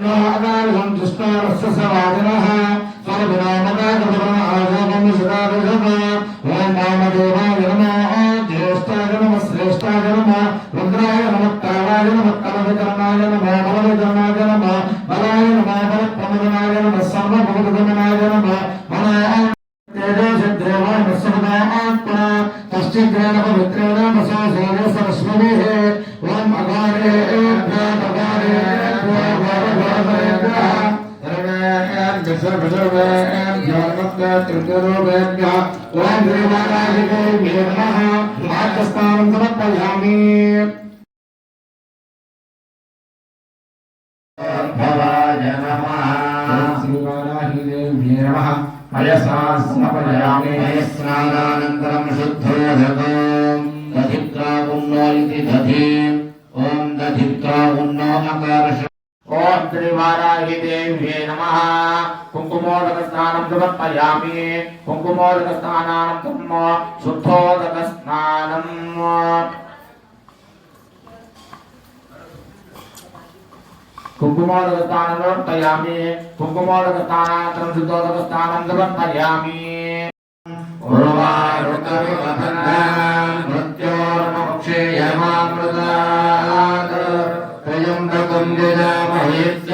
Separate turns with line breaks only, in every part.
అకారం కృష్ణారస్య సవాదినః సర్వనామకాకపరమాయోగం శిరాభిషమ ఓం వామదేవాయ నమః ఆత్మస్థానం సమర్పయామి
భవాయ నమః
శ్రీవారాహిదేవ్యే నమః
పయసా స్నపయామి స్నానానంతరం శుద్ధోదకం దధిత్రా ఉన్నో ఇది దధి ఓం ఉన్నో అకర్ష శ్రీవారాహి దేవ్యే నమః కుంకుమోదక స్నానం సమర్పయామి కుంకుమోదక స్నానానంతరం శుద్ధోదక స్నానం కుంకుమోదక స్థానం సమర్పయామి కుంకుమోదక స్థానానంతరం శుద్ధోదక స్థానం సమర్పయామి ఓం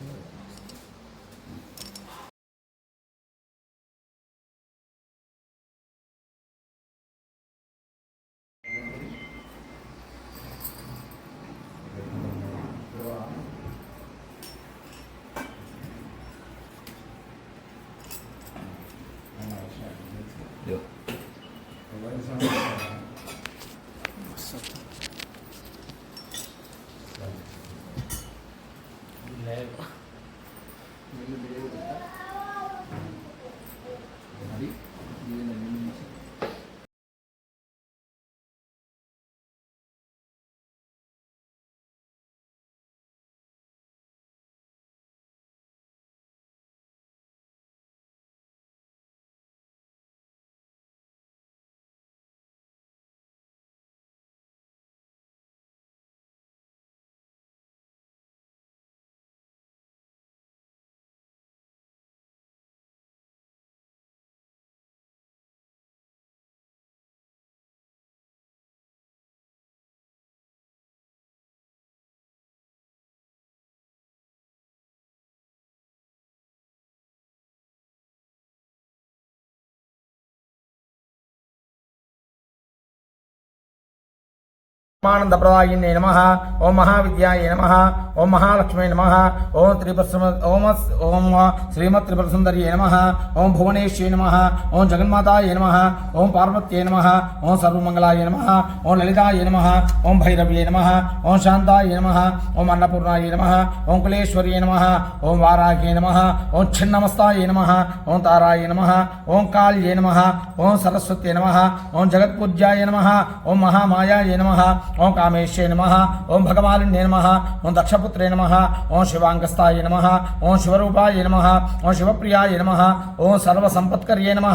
see it.
ఆనందప్రదాయిన్యై నమ ఓం మహావిద్యాయ నమ ఓం మహాలక్ష్మి నమ ఓం త్రిపుర ఓం ఓం శ్రీమత్ త్రిపరసుందర్య నమ ఓం భువనేశ్వై నమ ఓం జగన్మాతాయ నమ ఓం పార్వత్యే నమ ఓం సర్వమంగళాయ నమ ఓం లలితాయ నమ ఓం భైరవ్యే నమ ఓం శాంతాయ నమ ఓం అన్నపూర్ణాయ నమ ఓం కులేశ్వర్యై నమ ఓం వారాహ్యే నమ ఓం ఛిన్నమస్తాయ నమ ఓం తారాయ నమ ఓం కాళ్యే నమ ఓం సరస్వత్యే నమ ఓం జగత్పూజ్యాయ నమ ఓం మహామాయాయ నమ ఓం కామేశ్వే నమ ఓం భగవాలిన్యై నమ ఓం దక్షపుత్ర శివపుత్రే నమ ఓం శివాంగస్థాయ నమ ఓం శివరూపాయ నమ ఓం శివప్రియాయ నమ ఓం సర్వసంపత్కర్యే నమ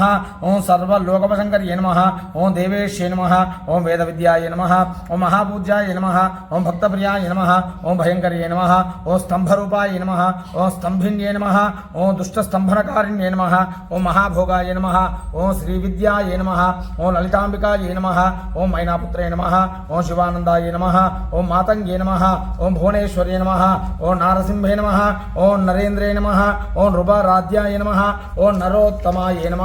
ఓం సర్వలోకవశంకర్యే నమ ఓం దేవేశ్యే నమ ఓం వేద విద్యాయ నమ ఓం మహాపూజ్యాయ నమ ఓం భక్తప్రియాయ నమ ఓం భయంకర్యే నమ ఓం స్తంభరూపాయ నమ ఓం స్తంభిన్యే నమ ఓం దుష్టస్తంభనకారిణ్యే నమ ఓం మహాభోగాయ నమ ఓం శ్రీ విద్యాయ నమ ఓం లలితాంబికాయ నమ ఓం మైనాపుత్రే నమ ఓం శివానందాయ నమ ఓం మాతంగే నమ ఓం నమ ఓం నారసింహే నమ ఓం నరేంద్రే నమ ఓం నృపరాధ్యాయ నమ ఓం నరోత్తమాయ నమ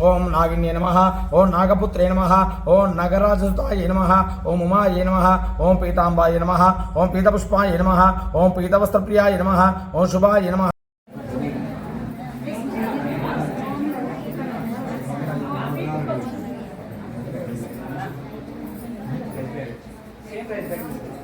ఓం నాగిన్యే నమ ఓం నాగపుత్రే నమ ఓం నగరాజుతాయ నమ ఓం ఉమాయ నమ ఓం పీతాంబాయ నమ ఓం పీతపుష్పాయ నమ ఓం పీతవస్త్రప్రియాయ నమ ఓం శుభాయ నమ
Thank you.